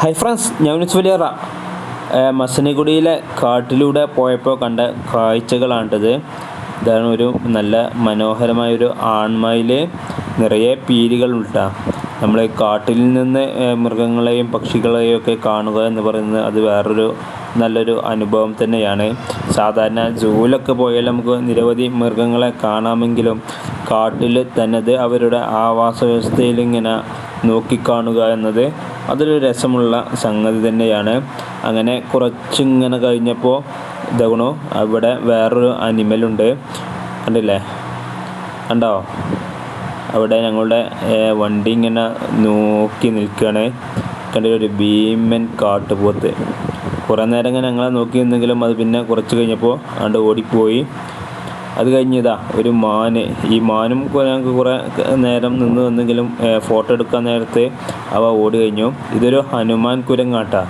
Hi friends ഞാൻ വലിയറ മസനഗുഡിയിലെ കാട്ടിലൂടെ പോയപ്പോൾ കണ്ട കാഴ്ചകളാണിത്. ഇതാണ് ഒരു നല്ല മനോഹരമായൊരു ആൺമയിൽ നിറയെ പീലികളുണ്ട നമ്മൾ കാട്ടിൽ നിന്ന് മൃഗങ്ങളെയും പക്ഷികളെയും ഒക്കെ കാണുക എന്ന് പറയുന്നത് അത് വേറൊരു നല്ലൊരു അനുഭവം തന്നെയാണ്. സാധാരണ ജൂലൊക്കെ പോയാൽ നമുക്ക് നിരവധി മൃഗങ്ങളെ കാണാമെങ്കിലും കാട്ടിൽ തന്നത് അവരുടെ ആവാസ വ്യവസ്ഥയിൽ ഇങ്ങനെ നോക്കിക്കാണുക എന്നത് അതൊരു രസമുള്ള സംഗതി തന്നെയാണ്. അങ്ങനെ കുറച്ചിങ്ങനെ കഴിഞ്ഞപ്പോൾ ഇതാകണു അവിടെ വേറൊരു അനിമലുണ്ട് കണ്ടില്ലേ? കണ്ടോ? അവിടെ ഞങ്ങളുടെ വണ്ടി ഇങ്ങനെ നോക്കി നിൽക്കുകയാണ് കണ്ടില്ല? ഒരു ഭീമൻ കാട്ടുപോത്ത്. കുറേ നേരം ഇങ്ങനെ ഞങ്ങളെ നോക്കി നിന്നെങ്കിലും അത് പിന്നെ കുറച്ച് കഴിഞ്ഞപ്പോൾ ആണ്ട് ഓടിപ്പോയി. അത് കഴിഞ്ഞതാ ഒരു മാന്. ഈ മാനും ഞങ്ങൾക്ക് കുറേ നേരം നിന്ന് നിന്നെങ്കിലും ഫോട്ടോ എടുക്കാൻ നേരത്തെ അവ ഓടി കഴിഞ്ഞു. ഇതൊരു ഹനുമാൻ കുരങ്ങാട്ടാ.